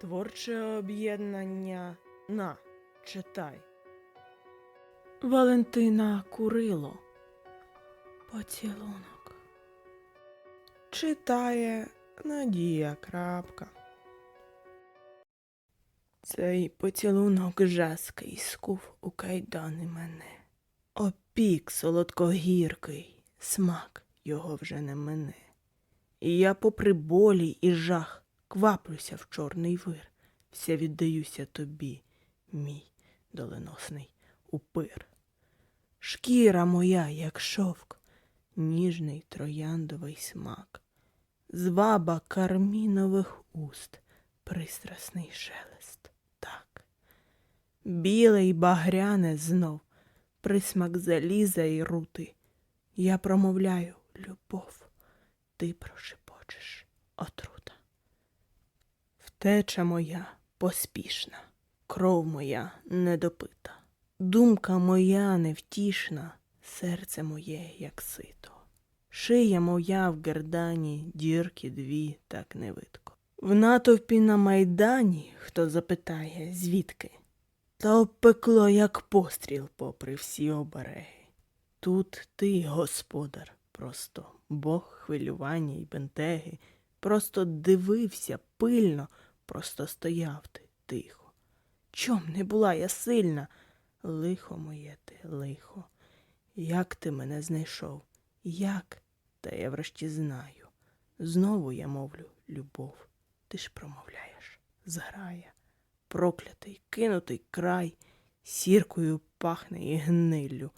Творче об'єднання на читай. Валентина Курило. Поцілунок. Читає Надія Крапка. Цей поцілунок жаский скув у кайдани мене. Опік солодкогіркий, смак його вже не мене. І я, попри болі і жах, кваплюся в чорний вир, вся віддаюся тобі, мій доленосний упир. Шкіра моя, як шовк, ніжний трояндовий смак, зваба кармінових уст, пристрасний шелест, так. Біле й багряне знов, присмак заліза й рути. Я промовляю любов, ти прошепочеш отрута. Втеча моя поспішна, кров моя недопита, думка моя невтішна, серце моє, як сито. Шия моя в гердані, дірки дві, так не видко. В натовпі на майдані, хто запитає, звідки, та обпекло, як постріл попри всі обереги. Тут ти, господар, просто Бог хвилювання й бентеги, просто дивився пильно, просто стояв ти тихо. Чом не була я сильна? Лихо моє ти, лихо. Як ти мене знайшов? Як? Та я врешті знаю. Знову я мовлю любов. Ти ж промовляєш, зграя. Проклятий, кинутий край, сіркою пахне і гниллю,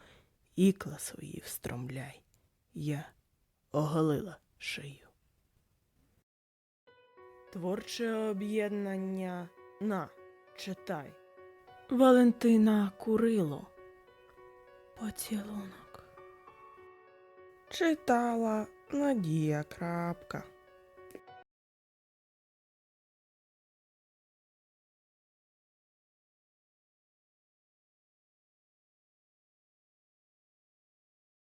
ікла свої встромляй. Я оголила шию. Творче об'єднання на читай. Валентина Курило. Поцілунок. Читала Надія Крапка.